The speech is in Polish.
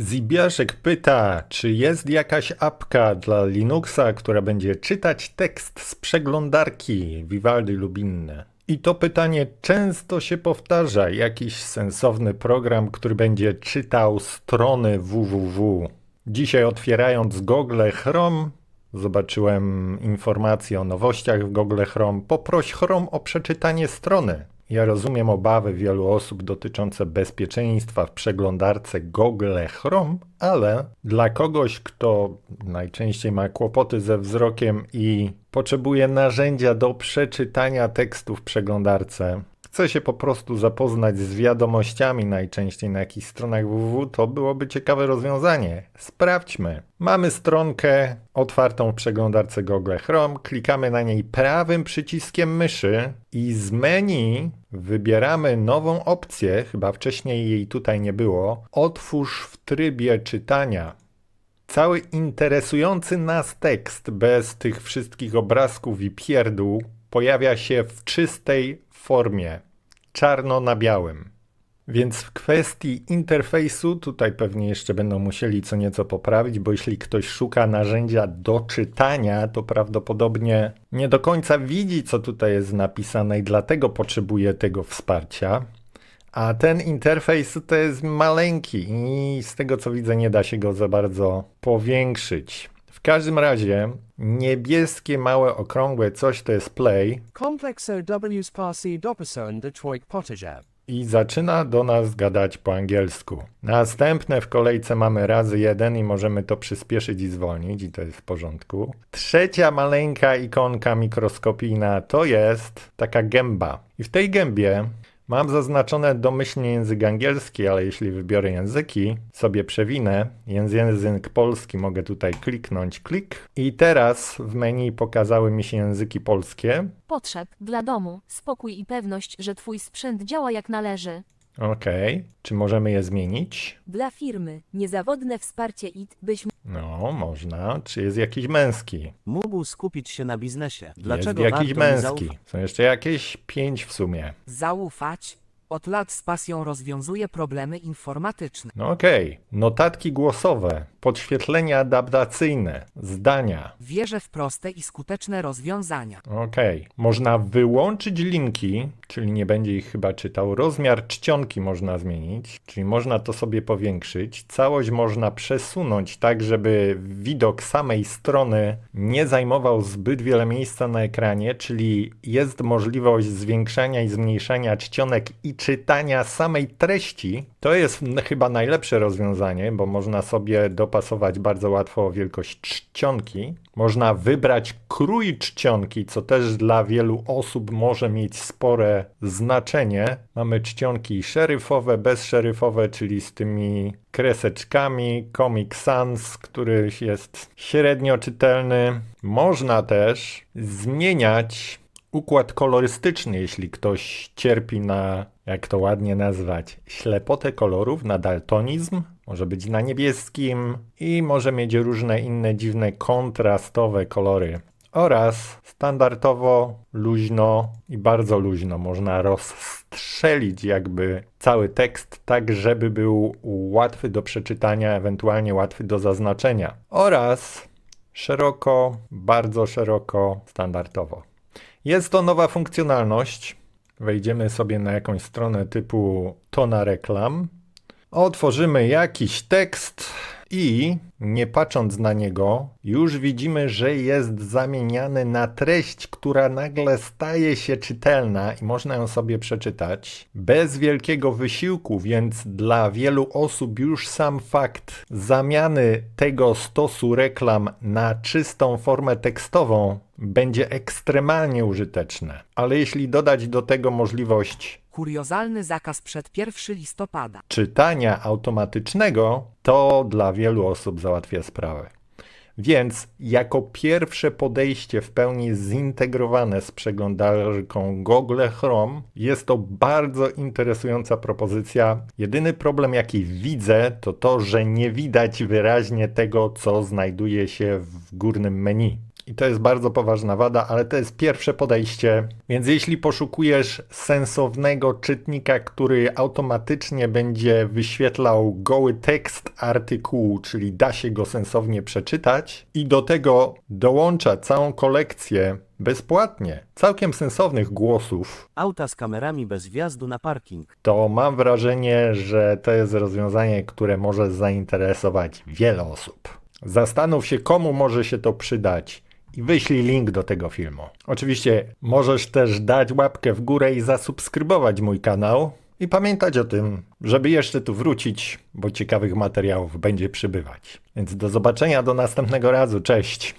Zibiaszek pyta, czy jest jakaś apka dla Linuxa, która będzie czytać tekst z przeglądarki Vivaldi lub inne. I to pytanie często się powtarza. Jakiś sensowny program, który będzie czytał strony www. Dzisiaj otwierając Google Chrome, zobaczyłem informację o nowościach w Google Chrome. Poproś Chrome o przeczytanie strony. Ja rozumiem obawy wielu osób dotyczące bezpieczeństwa w przeglądarce Google Chrome, ale dla kogoś, kto najczęściej ma kłopoty ze wzrokiem i potrzebuje narzędzia do przeczytania tekstu w przeglądarce, chce się po prostu zapoznać z wiadomościami najczęściej na jakichś stronach www, to byłoby ciekawe rozwiązanie. Sprawdźmy. Mamy stronkę otwartą w przeglądarce Google Chrome, klikamy na niej prawym przyciskiem myszy i z menu wybieramy nową opcję, chyba wcześniej jej tutaj nie było. Otwórz w trybie czytania. Cały interesujący nas tekst bez tych wszystkich obrazków i pierdół pojawia się w czystej formie, czarno na białym. Więc w kwestii interfejsu, tutaj pewnie jeszcze będą musieli co nieco poprawić, bo jeśli ktoś szuka narzędzia do czytania, to prawdopodobnie nie do końca widzi, co tutaj jest napisane i dlatego potrzebuje tego wsparcia. A ten interfejs to jest maleńki i z tego co widzę, nie da się go za bardzo powiększyć. W każdym razie niebieskie, małe, okrągłe coś to jest play Doperson Detroit i zaczyna do nas gadać po angielsku. Następne w kolejce mamy razy jeden i możemy to przyspieszyć i zwolnić i to jest w porządku. Trzecia maleńka ikonka mikroskopijna to jest taka gęba. I w tej gębie Mam zaznaczone domyślnie język angielski, ale jeśli wybiorę języki, sobie przewinę, język polski mogę tutaj kliknąć, klik. I teraz w menu pokazały mi się języki polskie. Potrzeb dla domu, spokój i pewność, że Twój sprzęt działa jak należy. Okej, czy możemy je zmienić? Dla firmy, niezawodne wsparcie IT, byś No, można. Czy jest jakiś męski? Mógł skupić się na biznesie. jest Dlaczego jakiś warto mi męski. Są jeszcze jakieś pięć w sumie. Zaufać. Od lat z pasją rozwiązuje problemy informatyczne. No okej. Notatki głosowe, podświetlenia adaptacyjne, zdania. Wierzę w proste i skuteczne rozwiązania. Okej. Można wyłączyć linki, czyli nie będzie ich chyba czytał. Rozmiar czcionki można zmienić, czyli można to sobie powiększyć. Całość można przesunąć tak, żeby widok samej strony nie zajmował zbyt wiele miejsca na ekranie, czyli jest możliwość zwiększania i zmniejszania czcionek i czytania samej treści. To jest chyba najlepsze rozwiązanie, bo można sobie dopasować bardzo łatwo wielkość czcionki. Można wybrać krój czcionki, co też dla wielu osób może mieć spore znaczenie. Mamy czcionki szeryfowe, bezszeryfowe, czyli z tymi kreseczkami, Comic Sans, który jest średnio czytelny. Można też zmieniać układ kolorystyczny, jeśli ktoś cierpi na, jak to ładnie nazwać, ślepotę kolorów, na daltonizm. Może być na niebieskim i może mieć różne inne dziwne kontrastowe kolory. Oraz standardowo, luźno i bardzo luźno można rozstrzelić jakby cały tekst tak, żeby był łatwy do przeczytania, ewentualnie łatwy do zaznaczenia. Oraz szeroko, bardzo szeroko, standardowo. Jest to nowa funkcjonalność. Wejdziemy sobie na jakąś stronę typu tona reklam. Otworzymy jakiś tekst i nie patrząc na niego, już widzimy, że jest zamieniany na treść, która nagle staje się czytelna i można ją sobie przeczytać bez wielkiego wysiłku, więc dla wielu osób już sam fakt zamiany tego stosu reklam na czystą formę tekstową będzie ekstremalnie użyteczne. Ale jeśli dodać do tego możliwość Kuriozalny zakaz przed 1 listopada. czytania automatycznego, to dla wielu osób załatwia sprawę. Więc jako pierwsze podejście w pełni zintegrowane z przeglądarką Google Chrome jest to bardzo interesująca propozycja. Jedyny problem jaki widzę to to, że nie widać wyraźnie tego co znajduje się w górnym menu. I to jest bardzo poważna wada, ale to jest pierwsze podejście. Więc jeśli poszukujesz sensownego czytnika, który automatycznie będzie wyświetlał goły tekst artykułu, czyli da się go sensownie przeczytać, i do tego dołącza całą kolekcję bezpłatnie całkiem sensownych głosów, Auta z kamerami bez wjazdu na parking. to mam wrażenie, że to jest rozwiązanie, które może zainteresować wiele osób. Zastanów się, komu może się to przydać i wyślij link do tego filmu. Oczywiście możesz też dać łapkę w górę i zasubskrybować mój kanał. I pamiętać o tym, żeby jeszcze tu wrócić, bo ciekawych materiałów będzie przybywać. Więc do zobaczenia do następnego razu. Cześć!